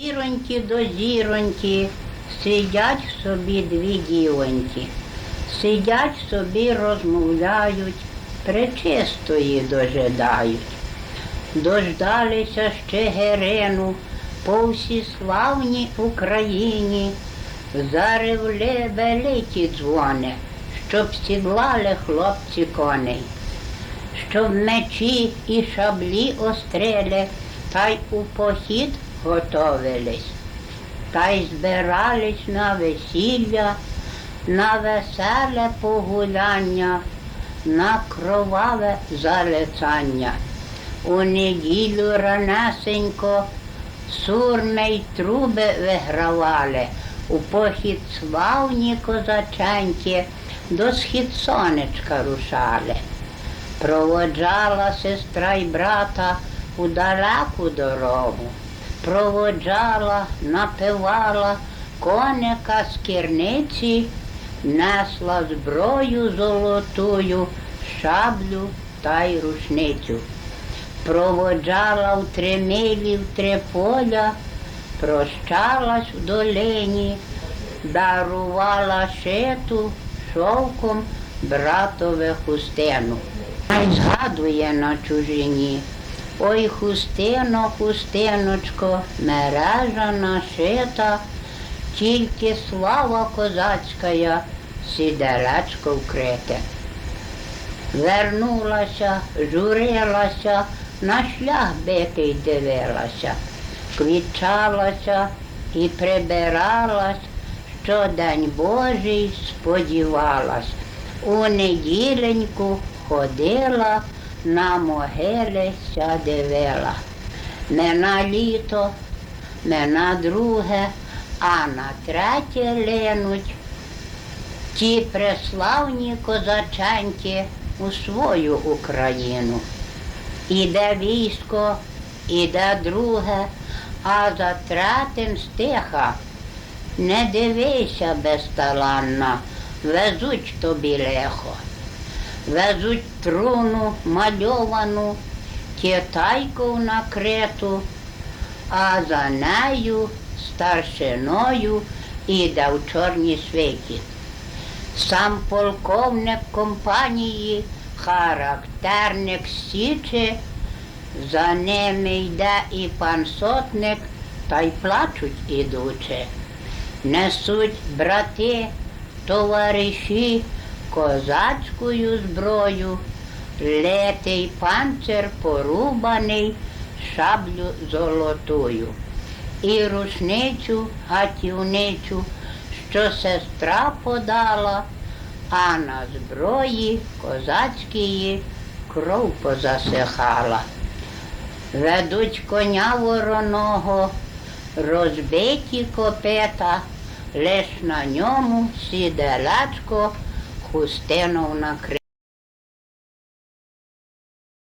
зіроньки до зіроньки сидять собі дві дівоньки. Сидять собі, розмовляють, пречистої дожидають. Дождалися ще Герену по всій славній Україні. Заревли великі дзвони, щоб сідлали хлопці коней, щоб мечі і шаблі острели, та й у похід готовились, та й збирались на весілля, на веселе погуляння, на кроваве залицання. У неділю ранесенько сурми й труби вигравали, у похід славні козаченьки до схід сонечка рушали. Проводжала сестра й брата у далеку дорогу, проводжала, напивала коника з кірниці, несла зброю золотую, шаблю та й рушницю проводжала в три милі, в три поля, прощалась в долині, дарувала шиту шовком братове хустину. Ай згадує на чужині. Ой, хустино, хустиночко, мережа нашита, тільки слава козацька, сіделечко вкрите. Вернулася, журилася, на шлях битий дивилася, квітчалася і прибиралась, що день Божий сподівалась. У неділеньку ходила, на могили ся дивила. Не на літо, не на друге, а на третє линуть. Ті преславні козаченьки у свою Україну. Іде військо, іде друге, а за третим стиха. Не дивися безталанна, везуть тобі лихо. Везуть труну мальовану, китайку накриту, а за нею старшиною іде в чорній світі. Сам полковник компанії, характерник січі, за ними йде і пан сотник, та й плачуть ідучи. Несуть брати, товариші козацькою зброю, летий панцир порубаний, шаблю золотою. І рушницю гатівницю що сестра подала, а на зброї козацької кров позасихала. Ведуть коня вороного, розбиті копита, лиш на ньому сіделечко хустинов накрив.